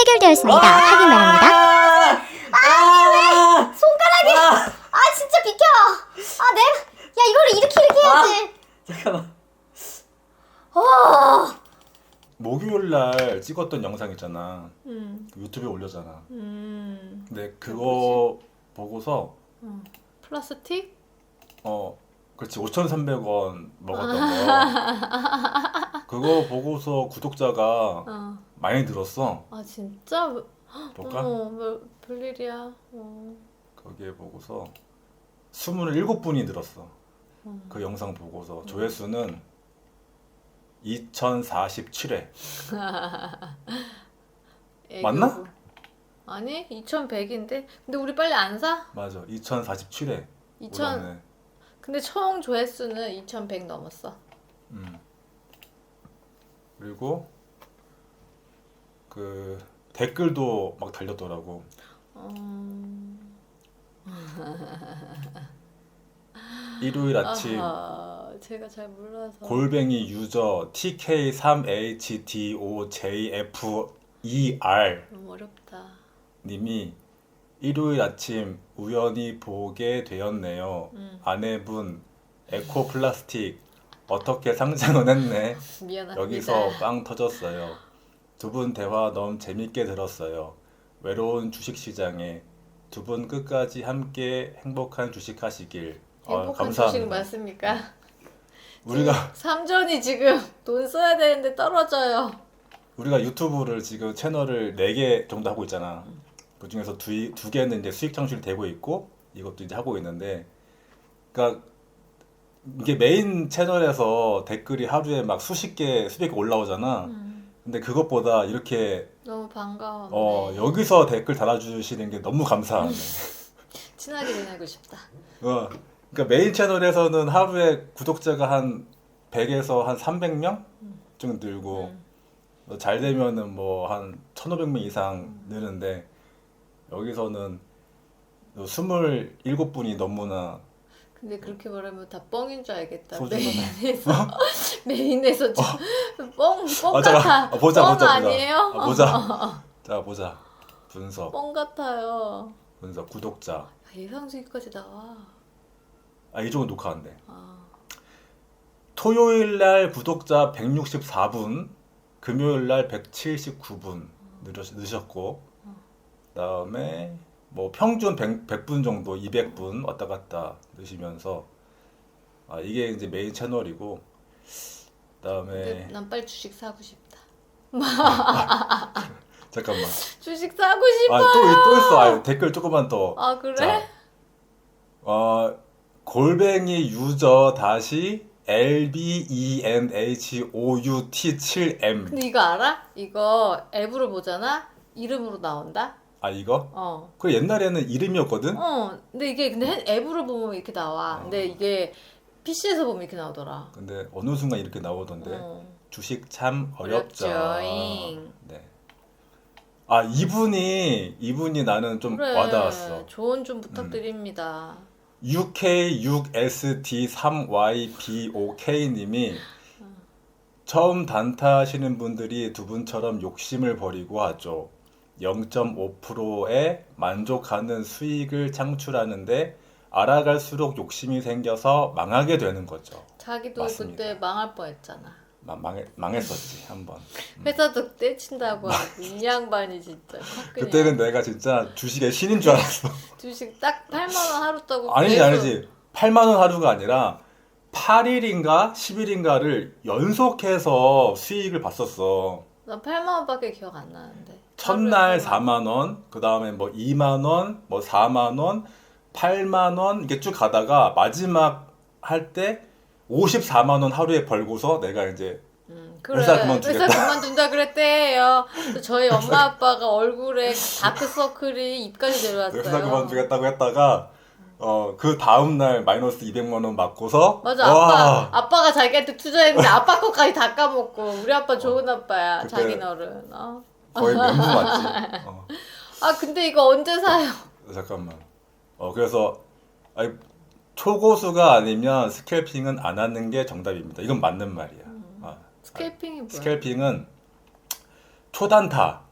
체결되었습니다. 확인 바랍니다. 아, 손가락이 아 진짜 비켜 아 내가 야 이거를 이렇게 이렇게 해야지 잠깐만. 어 목요일 날 찍었던 영상 있잖아. 음, 유튜브에 올렸잖아. 음. 근데 그거 보고서 플라스틱? 어 그렇지 5,300원 먹었던 거 그거 보고서 구독자가 어. 많이 늘었어. 아 진짜? 볼까? 어, 뭐, 별일이야. 어. 거기에 보고서 27분이 늘었어. 음. 그 영상 보고서 조회수는 2,047회. 애교고. 맞나? 아니 2,100인데 근데 우리 빨리 안 사? 맞아. 2,047회. 2,000 근데 총 조회수는 2,100 넘었어. 음. 그리고 그 댓글도 막 달렸더라고. 음... 일요일 아침 아하, 제가 잘 몰라서. 골뱅이 유저 TK3HDOJFER 너무 어렵다. 님이 일요일 아침 우연히 보게 되었네요. 음. 아내분 에코 플라스틱 어떻게 상상은 했네. 미안합니다. 여기서 빵 터졌어요. 두 분 대화 너무 재밌게 들었어요. 외로운 주식 시장에 두 분 끝까지 함께 행복한 주식 하시길. 어, 행복한 주식 맞습니까? 우리가 삼전이 지금 돈 써야 되는데 떨어져요. 우리가 유튜브를 지금 채널을 4개 정도 하고 있잖아. 그 중에서 두, 두 개는 이제 수익 창출이 되고 있고 이것도 이제 하고 있는데 그러니까 이게 메인 채널에서 댓글이 하루에 막 수십 개, 수백 개 올라오잖아. 음, 근데 그것보다 이렇게 너무 반가워. 어, 여기서 댓글 달아주시는 게 너무 감사하네. 친하게 지내고 싶다. 어, 그러니까 메인 채널에서는 하루에 구독자가 한 100에서 한 300명 정도 늘고 음. 어, 잘 되면은 뭐 한 1,500명 이상 느는데 여기서는 27분이 너무나 근데 그렇게 말하면 다 뻥인 줄 알겠다. 메인에서 메인에서 좀 뻥, 뻥 아, 잠깐. 같아. 아, 보자, 뻥 보자, 보자. 아니에요? 아, 보자. 자, 보자. 분석, 뻥 같아요. 분석, 구독자. 아, 예상 수익까지 나와. 아, 이 정도 녹화한대. 아, 토요일 날 구독자 164분, 금요일 날 179분 늘으- 늘으셨고, 그다음에 뭐 평균 100, 100 분 정도 200분 왔다 갔다 넣으시면서 아, 이게 이제 메인 채널이고, 그다음에 난 빨리 주식 사고 싶다. 잠깐만. 주식 사고 싶어. 아, 또, 또 있어. 아, 댓글 조금만 더. 아 그래? 자, 어, 골뱅이 유저 다시 L B E N H O U T 7 M. 근데 이거 알아? 이거 앱으로 보잖아. 이름으로 나온다. 아 이거? 어. 그 옛날에는 이름이었거든. 어. 근데 이게 근데 핸- 앱으로 보면 이렇게 나와. 어. 근데 이게 PC에서 보면 이렇게 나오더라. 근데 어느 순간 이렇게 나오던데 어. 주식 참 어렵죠. 어렵죠잉. 네. 아 이분이 이분이 나는 좀 그래. 와닿았어. 조언 좀 부탁드립니다. UK6SD3YBOK 님이 처음 단타 하시는 분들이 두 분처럼 욕심을 버리고 하죠. 0.5%에 만족하는 수익을 창출하는데 알아갈수록 욕심이 생겨서 망하게 되는 거죠. 자기도 맞습니다. 그때 망할 뻔했잖아. 망, 망해, 망했었지 한번. 회사도 떼친다고 하고 이 양반이 진짜 그때는 내가 진짜 주식의 신인 줄 알았어. 주식 딱 8만 원 하루 떠고 아니지 계속 아니지. 8만 원 하루가 아니라 8일인가 10일인가를 연속해서 수익을 봤었어. 난 8만 원밖에 기억 안 나는데. 첫날 하루에 4만 원, 그 다음에 뭐 2만 원, 뭐 4만 원, 8만 원 이렇게 쭉 가다가 마지막 할 때 54만 원 하루에 벌고서 내가 이제 음, 그래. 회사 그만두겠다. 회사 그만둔다 그랬대요. 또 저희 엄마 아빠가 얼굴에 다크서클이 입까지 내려왔어요. 회사 그만두겠다고 했다가 어 그 다음 날 마이너스 200만 원 맞고서 맞아 와, 아빠 아빠가 자기한테 투자했는데 아빠 거까지 다 까먹고 우리 아빠 좋은 아빠야 그때- 자기 너른 어. 거의 멘붕 맞지. 어. 아 근데 이거 언제 사요? 잠깐만. 어 그래서 아니, 초고수가 아니면 스캘핑은 안 하는 게 정답입니다. 이건 맞는 말이야. 아, 스케이핑이 뭐야? 스캘핑은 초단타.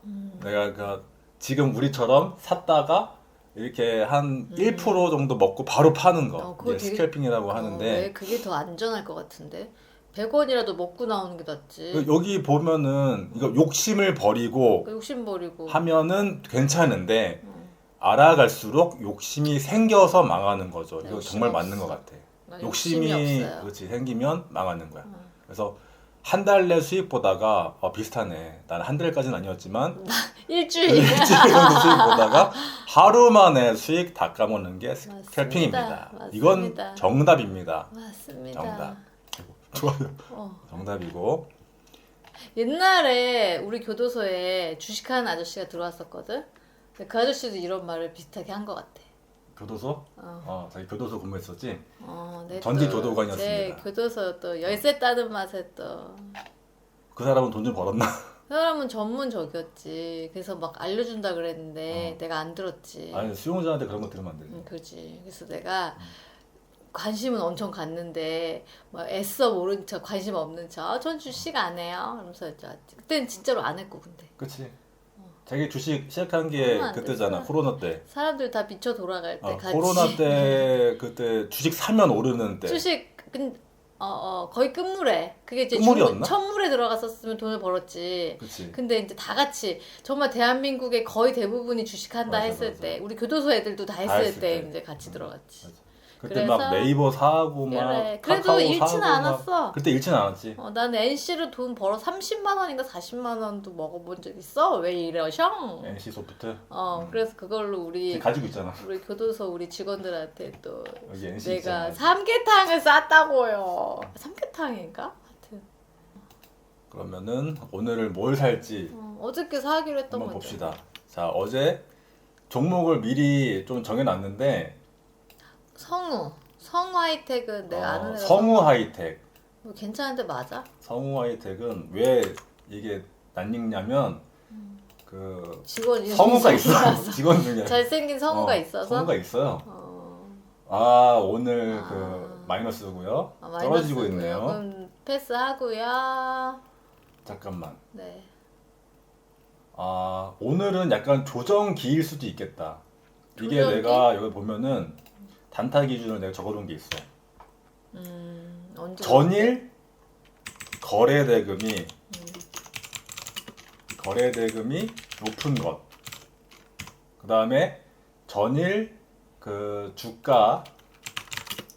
내가 그 지금 우리처럼 샀다가 이렇게 한1% 정도 먹고 바로 파는 거. 음. 어, 그거 되게- 스캘핑이라고 어, 왜 하는데 그게 더 안전할 것 같은데 100원이라도 먹고 나오는 게 낫지 그 여기 보면은 이거 욕심을 버리고 그 욕심 버리고 하면은 괜찮은데 어, 알아갈수록 욕심이 생겨서 망하는 거죠. 나 이거 욕심이 정말 맞는 없어. 것 같아. 난 욕심이 없어요 그렇지 생기면 망하는 거야. 어. 그래서 한 달 내 수익 보다가 어, 비슷하네. 나는 한 달까지는 아니었지만 일주일 일주일 정도 수익 보다가 하루 만에 수익 다 까먹는 게 스캘핑입니다. 맞습니다. 이건 정답입니다. 맞습니다 정답. 좋아요. 어. 정답이고 옛날에 우리 교도소에 주식하는 아저씨가 들어왔었거든 근데 그 아저씨도 이런 말을 비슷하게 한 것 같아 교도소? 어. 어, 자기 교도소 근무했었지. 어, 네, 전직 또 교도관이었습니다. 제 교도소 또 열쇠 따는 맛에 또 그 사람은 돈 좀 벌었나? 그 사람은 전문 적이었지. 그래서 막 알려준다 그랬는데 어. 내가 안 들었지. 아니 수용자한테 그런 거 들으면 안 되지. 응, 그렇지. 그래서 내가 관심은 엄청 갔는데 막 애써 모른 척 관심 없는 척. 아, 전 주식 안 해요. 이러면서 했지. 그때는 진짜로 안 했고 근데 그치. 자기 주식 시작한 게 그때잖아. 코로나 때. 사람들 다 미쳐 돌아갈 때 어, 코로나 때 그때 주식 사면 오르는 때. 주식 근 어, 어, 거의 끝물에 그게 이제? 중- 첫물에 들어갔었으면 돈을 벌었지. 그치. 근데 이제 다 같이 정말 대한민국의 거의 대부분이 주식한다 맞아, 했을 맞아. 때 우리 교도소 애들도 다 했을, 했을 때, 때. 이제 같이 들어갔지. 맞아. 그때 막 네이버 사고 막 그래. 그래도 카카오 잃지는 사고 막- 않았어. 그때 잃지는 않았지. 어, 나는 NC로 돈 벌어 30만 원인가 40만 원도 먹어본 적 있어. 왜 이러셔? NC 소프트 어, 그래서 그걸로 우리 가지고 있잖아. 우리 교도소 우리 직원들한테 또 여기 NC 내가 있잖아. 삼계탕을 쌌다고요. 삼계탕인가? 하여튼 그러면은 오늘을 뭘 살지 어, 어저께 사기로 했던 한번 거죠. 봅시다. 자 어제 종목을 미리 좀 정해놨는데 성우. 성우 하이텍은 내가 어, 아는 애가 성우 하이텍. 뭐 괜찮은데 맞아? 성우 하이텍은 왜 이게 낯익냐면 그 직원 성우가 있어. 직원 중에 잘생긴 성우가 어, 있어서. 성우가 있어요. 어, 아 오늘 아. 그 마이너스고요. 아, 떨어지고 마이너스고요. 있네요. 그럼 패스하고요. 잠깐만. 네. 아 오늘은 약간 조정 기일 수도 있겠다. 이게 조정기? 내가 여기 보면은 단타 기준을 내가 적어둔 게 있어. 음, 언제 전일 거래 대금이 거래 대금이 높은 것. 그 다음에 전일 그 주가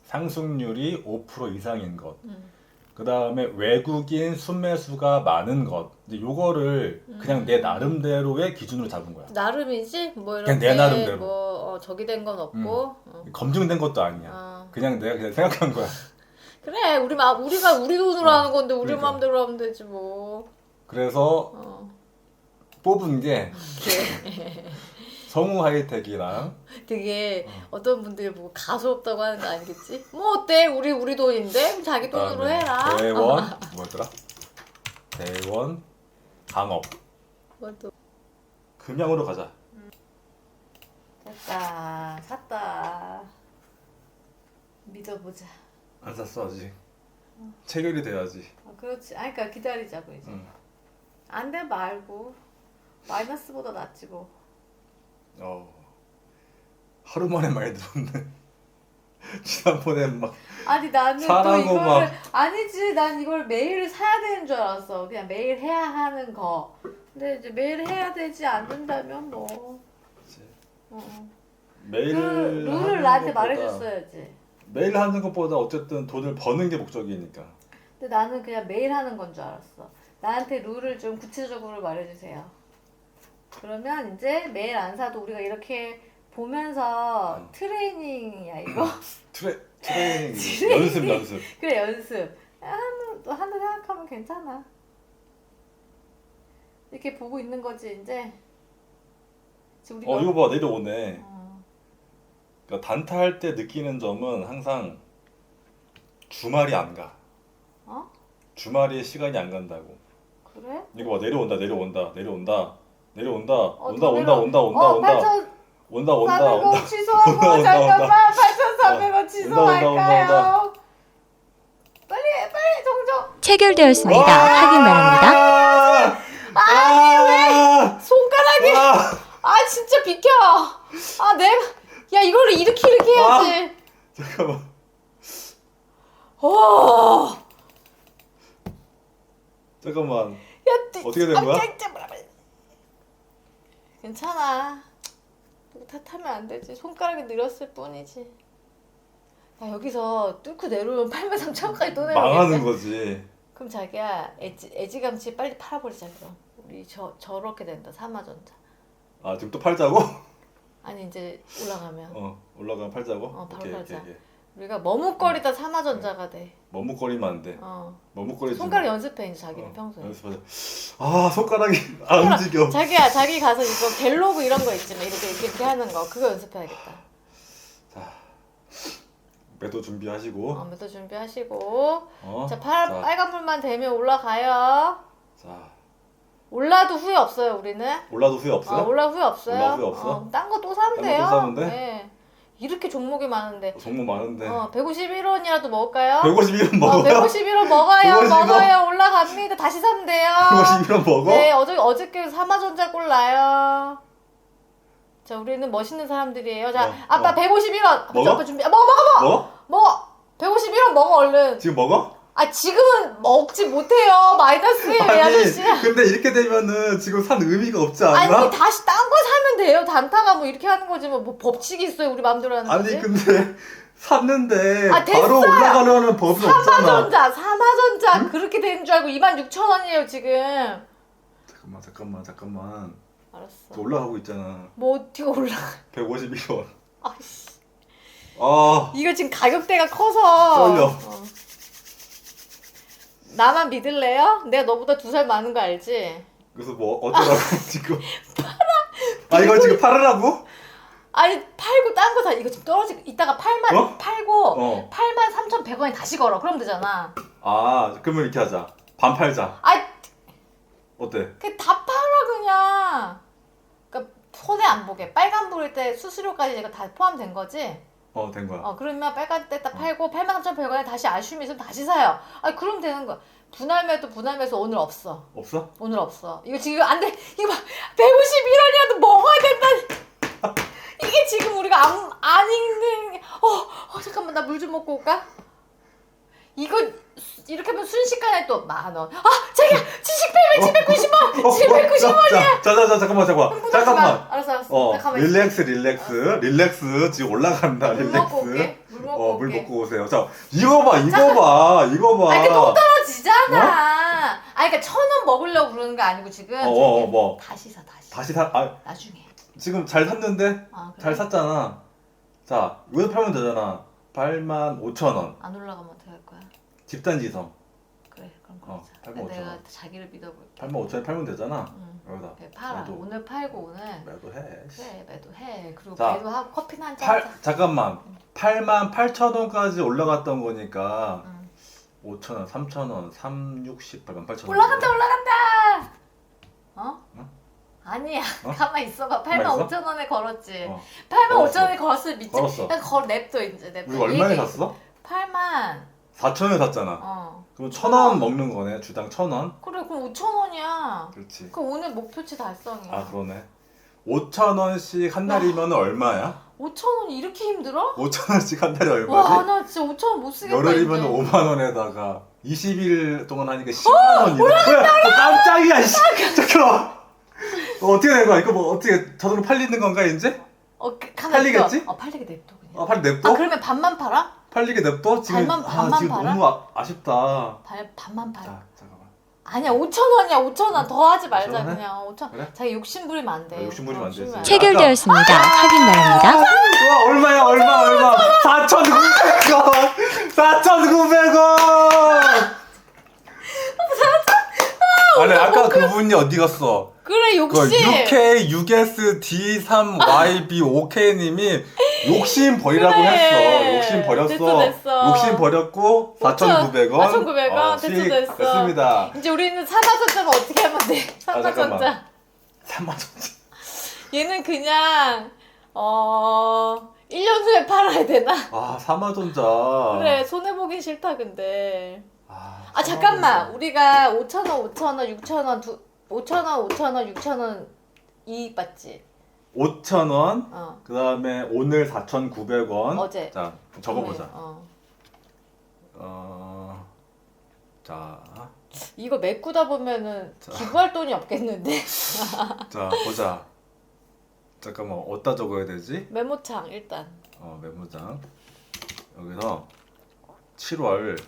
상승률이 5% 이상인 것. 음. 그 다음에 외국인 순매수가 많은 것. 이제 요거를 그냥 내 나름대로의 기준으로 잡은 거야. 나름이지? 뭐 그냥 이렇게 내 나름대로. 뭐 어, 저기 된 건 없고. 어. 검증된 것도 아니야. 어. 그냥 내가 그냥 생각한 거야. 그래 우리 마 우리가 우리 돈으로 어, 하는 건데 우리 그러니까. 마음대로 하면 되지 뭐. 그래서 어. 뽑은 게. 성우 하이텍이랑 되게 어 떤 분들이 보고 가수 없다고 하는 거 아니겠지? 뭐 어때? 우리 우리 돈인데 자기 돈으로 그다음에 해라. 대원 뭐였더라? 대원 강업 뭐 또 금양으로 가자. 됐다 샀다 믿어보자. 안 샀어 아직. 체결이 돼야지. 아, 그렇지. 아 그러니까 기다리자고 이제. 응. 안 돼 말고 마이너스보다 낫지 뭐. 어. 하루 만에 많이 들었네. 지난번에 막 아니 나는 또 사라고 이거를 막- 아니지 난 이걸 매일 사야 되는 줄 알았어 그냥 매일 해야 하는 거 근데 이제 매일 해야 되지 않는다면 뭐 어. 매일 룰, 룰을 하는 나한테 것보다- 말해줬어야지 매일 하는 것보다 어쨌든 돈을 버는 게 목적이니까. 근데 나는 그냥 매일 하는 건 줄 알았어 나한테 룰을 좀 구체적으로 말해주세요 그러면 이제 매일 안 사도 우리가 이렇게 보면서 음. 트레이닝이야 이거 트레 트레이닝 트레이닝. 연습 연습. 그래 연습 하는 또 하는 생각하면 괜찮아 이렇게 보고 있는 거지 이제 지금 우리가 어 이거 봐 내려오네. 어, 그러니까 단타 할 때 느끼는 점은 항상 주말이 안 가. 어? 주말에 시간이 안 간다고. 그래? 이거 봐 내려온다 내려온다 내려온다 내려온다 어, 온다 더 온다 내려- 온다 온다 어, 온다 8,400원 온다 온다 온다 취소하고 온다, 온다, 잠깐만 8,400원 온다, 온다, 취소할까요? 빨리 빨리 정정 체결되었습니다. 확인 바랍니다. 아니 왜 손가락이 진짜 비켜. 아 내가 야 이거를 이렇게 이렇게 해야지. 잠깐만. 어. 잠깐만. 야, 띠- 어떻게 된 아, 거야? 괜찮아. 탓하면 안 되지. 손가락이 느렸을 뿐이지. 야 여기서 뚫고 내려오면 8만 3천까지 또 내려오겠다. 망하는 거지. 그럼 자기야 애지, 애지감치 빨리 팔아버리자 그럼. 우리 저 저렇게 된다 사마전자. 아 지금 또 팔자고? 아니 이제 올라가면 어 올라가면 팔자고? 어, 바로 팔자. 우리가 머뭇거리다 사마전자가 돼. 머뭇거리면 안 돼. 어. 머뭇거리지. 손가락 마. 연습해 이제 자기는 어, 평소에. 연습하자. 아 손가락이 안 움직여. 자기야 자기 가서 이거 갤로그 이런 거 있지만 이렇게 이렇게, 이렇게 하는 거 그거 연습해야겠다. 자 매도 준비하시고. 어, 메도 준비하시고 어? 자 팔, 자, 빨간 불만 되면 올라가요. 자 올라도 후회 없어요 우리는. 올라도 후회 없어요? 아, 올라 후회 없어요. 올라 후회 없어? 어, 딴거 또 사면 딴거 돼요. 또 사면 돼? 네. 이렇게 종목이 많은데. 종목 많은데. 어, 151원이라도 먹을까요? 151원 어, 먹어요? 151원 먹어요. 151원? 먹어요. 올라갑니다. 다시 사면 돼요. 151원 먹어? 네, 어저 어저께 사마전자 꼴 나요. 자, 우리는 멋있는 사람들이에요. 자, 어, 아빠 어. 151원. 먹어? 아빠 준비. 아, 먹어, 먹어, 먹어. 뭐? 먹어. 151원 먹어 얼른. 지금 먹어? 아, 지금은 먹지 못해요. 이 아저씨. 근데 이렇게 되면은 지금 산 의미가 없지 않나? 아니, 다시 딴 거 사면 돼요. 단타가 뭐 이렇게 하는 거지 뭐, 뭐 법칙이 있어요. 우리 마음대로 하는 거지. 아니 근데 샀는데 아. 바로 올라가려는 법이 없잖아. 사마전자, 사마전자 그렇게 되는 줄 알고 26,000원이에요, 지금. 잠깐만 잠깐만 잠깐만. 알았어. 또 올라가고 있잖아. 뭐 어떻게 올라? 151원. 아이씨. 아 이거 지금 가격대가 커서 떨려. 어. 나만 믿을래요? 내가 너보다 두 살 많은 거 알지? 그래서 뭐 어쩌라고 지금. 아 이거 지금 팔으라고? 아니 팔고 딴거사 이거 지금 떨어지고 이따가 팔만 어? 팔고 어. 8만 3,100원에 다시 걸어 그럼 되잖아 아 그러면 이렇게 하자. 반 팔자. 아이 어때? 그다 팔아 그냥 그러니까 손해 안 보게 빨간 불일 때 수수료까지 이거 다 포함된 거지? 어 된 거야. 어 그러면 빨간 때 딱 팔고 8만 3,100원에 다시 아쉬움이 있으면 다시 사요 아 그럼 되는 거야 분할매도 분할매서 오늘 없어 없어? 오늘 없어. 이거 지금 안 돼. 이거 봐. 151원이라도 먹어야 된다. 이게 지금 우리가 안, 안 읽는. 게- 어, 어 잠깐만 나 물 좀 먹고 올까? 이거 수- 이렇게 하면 순식간에 또 만 원. 아 자기야 70, 800, 790원, 790원이야. 자 자 자 잠깐만 잠깐만. 잠깐만. 알았어 알았어. 어. 릴렉스 릴렉스 릴렉스 지금 올라간다 물 릴렉스. 먹고 올게. 물 먹고 어, 물 올게. 먹고 오세요. 자, 이거 봐, 이거 봐, 이거 봐. 아, 이게 똥 떨어지잖아. 아, 그러니까 천 원 먹으려고 그러는 거 아니고 지금. 어, 어, 어, 뭐. 다시 사 다시. 다시 사, 아, 나중에. 지금 잘 샀는데? 아, 그래? 잘 샀잖아. 자, 이거 팔면 되잖아. 8만 5천 원. 안 올라가면 어떡할 거야? 집단지성. 그럼 어, 그러자. 팔면 내가 오천 원. 자기를 믿어볼게. 8만 5천 원 팔면 되잖아. 응. 여기다. 그래, 팔아. 매도. 오늘 팔고 오늘 매도해. 그래 매도해. 그리고 자, 매도하고 커피나 한잔 팔, 하자. 잠깐만. 8만 8천 원까지 올라갔던 거니까 응. 5천 원, 3천 원, 3, 60, 8만 8천 원. 올라간다 올라간다. 어? 응? 아니야. 어? 가만 있어봐. 8만 가만 있어? 5천 원에 걸었지. 어. 8만 걸었어. 5천 원에 걸었으면 미쳐. 걸었어. 그냥 걸 냅둬 이제 냅둬. 우리 얼마에 얘기- 샀어? 8만. 4천 원에 샀잖아. 어. 그럼 천 원 먹는 거네. 주당 천 원. 그래 그럼 5천 원이야. 그렇지. 그 오늘 목표치 달성이야. 아 그러네. 5천 원씩 한 달이면 얼마야? 5천 원이 이렇게 힘들어? 5천 원씩 한 달이 와 얼마지? 나 진짜 5천 원 못 쓰겠다 열흘이면 이제. 5만 원에다가 20일 동안 하니까 10만 원이네. 뭐야? 어, 깜짝이야. 씨. 잠깐만. 어, 어떻게 된 거야? 이거 뭐 어떻게 자동으로 팔리는 건가 이제? 어, 그, 팔리겠지? 있어. 어 팔리게 냅둬 그냥. 아 빨리 냅둬? 아 그러면 반만 팔아? 팔리게 냅둬? 지금 반만- 아 반만 지금 팔아? 너무 아, 아쉽다. 발 반만 팔아. 자 잠깐만. 아니야 5천 원이야 5천 원 더 하지 말자 5천 원에? 그냥 5천. 그래? 자기 욕심 부리면 안 돼. 아, 욕심 부리면 안 되지. 돼. 체결되었습니다. 확인 바랍니다. 와 얼마야 얼마 얼마 4,900원 4,900원 아니 아까 그분이 어디 갔어? 그래 그 욕심. UK, US, D3, YB, OK님이 욕심 버리라고 그래. 했어. 욕심 버렸어. 됐어, 됐어. 욕심 버렸고 4,900원. 4,900원. 됐어, 됐어. 됐습니다. 이제 우리는 사마전자면 어떻게 하면 돼? 아, 잠깐만. 사마전자. 3만 얘는 그냥 어 1년 후에 팔아야 되나? 아, 사마전자. 그래 손해 보기 싫다 근데. 아, 아 잠깐만 우리가 5천 원, 5천 원, 6천 원, 두 5천 원, 5천 원, 6천 원 이익 받지. 5,000원. 어. 그 다음에 오늘 4,900원. 어제. 자, 적어 보자. 어. 어, 자, 이거 메꾸다 보면은 자. 기부할 돈이 없겠는데? 자, 보자. 잠깐만, 어디다 적어야 되지? 메모창 일단. 어, 메모장. 여기서 7월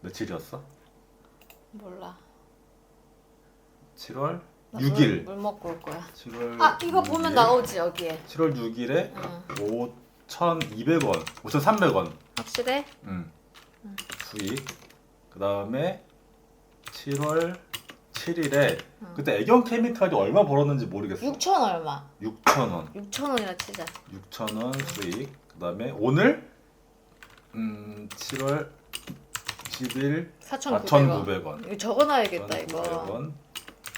며칠이었어? 몰라. 7월 나 6일. 물, 물 먹고 올 거야. 7월 아 이거 보면 6일. 나오지 여기에. 7월 6일에 응. 5,200원, 5,300원. 확실해? 음. 수익. 그 다음에 7월 7일에 그때 애경 케미칼이 얼마 벌었는지 모르겠어. 6천 얼마? 6,000원. 6천 원이라 치자. 6,000원 수익. 그 다음에 오늘 음 7월 10일 4,900원. 4,900원. 이거 적어놔야겠다 이거. 1,900원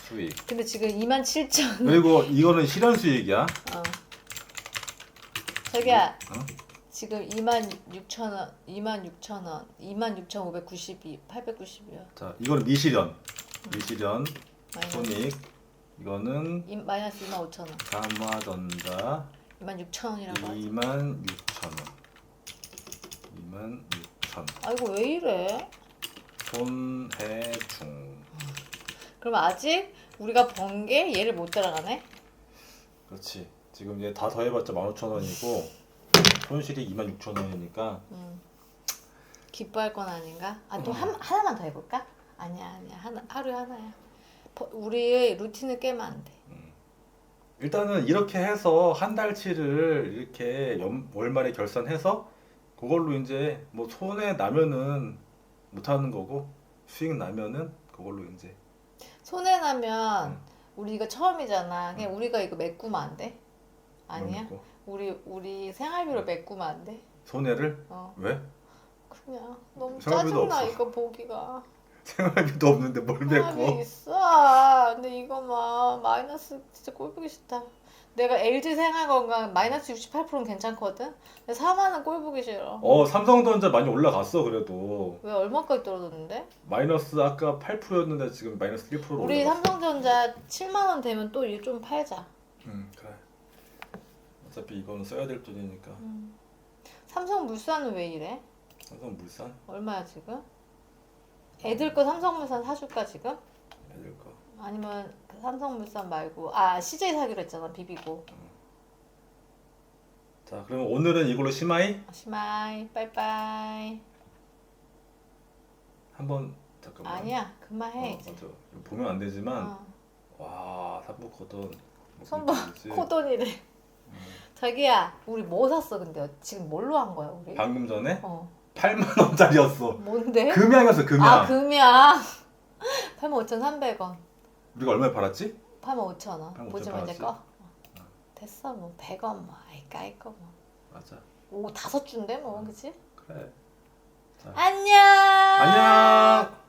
수익. 근데 지금 2만 7천. 그리고 이거는 실현 수익이야. 어. 자기야 어? 지금 2만 6천 원, 2만 6천 원, 2만 6,592, 890이야. 자, 이거는 미실현. 미실현. 손익. 이거는 이, 마이너스 2만 5천 원. 삼화전자 2만 6천 원이라고 하지. 2만 6천 원. 2만 6천 원. 아이고 왜 이래? 손해중. 그럼 아직 우리가 번 게 얘를 못 따라가네? 그렇지. 지금 이제 다 더해봤자 15,000원이고 손실이 26,000원이니까 음. 기뻐할 건 아닌가? 아 음. 또 하나만 더 해볼까? 아니야 아니야 하나 하루에 하나야. 버- 우리의 루틴을 깨면 안 돼. 일단은 이렇게 해서 한 달치를 이렇게 연, 월말에 결산해서 그걸로 이제 뭐 손해 나면은 못 하는 거고 수익 나면은 그걸로 이제 손해 나면 음. 우리 이거 처음이잖아. 그냥 우리가 이거 메꾸면 안 돼? 아니야? 우리 우리 생활비로 메꾸면 안 돼? 손해를 어 왜? 그냥 너무 생활비도 짜증나 없어. 이거 보기가. 생활비도 없는데 뭘 생활비 메꿔? 있어. 근데 이거 막 마이너스 진짜 꼴보기 싫다. 내가 LG 생활건강 마이너스 68%는 괜찮거든. 근데 4만원 꼴보기 싫어. 어 삼성전자 많이 올라갔어 그래도 왜 얼마까지 떨어졌는데? 마이너스 아까 8%였는데 지금 마이너스 1%로 우리 올라갔어. 삼성전자 7만 원 되면 또 일 좀 팔자. 응 그래. 어차피 이거는 써야 될 돈이니까 삼성물산은 왜 이래? 삼성 물산 얼마야 지금? 애들 거 삼성물산 사줄까 지금? 애들 거. 아니면 그 삼성물산 말고 아 CJ 사기로 했잖아 비비고. 자 그러면 오늘은 이걸로 심하이 시마이 빠이빠이. 한번 잠깐만. 아니야 그만해 어, 이제. 맞아. 보면 안 되지만 어. 와 삼부 코던 선봐 코돈이래. 자기야 우리 뭐 샀어 근데 지금 뭘로 한 거야 우리? 방금 전에 어 8만 원짜리였어. 뭔데? 금양이었어 금양. 아 금이야. 85,300원. 우리가 얼마에 팔았지? 85,000원. 85,000 보지마 이제? 꺼. 어. 됐어 뭐 100원 뭐 아이 까이 거 뭐. 맞아. 오 다섯 주인데 뭐 그치? 그래. 안녕. 안녕.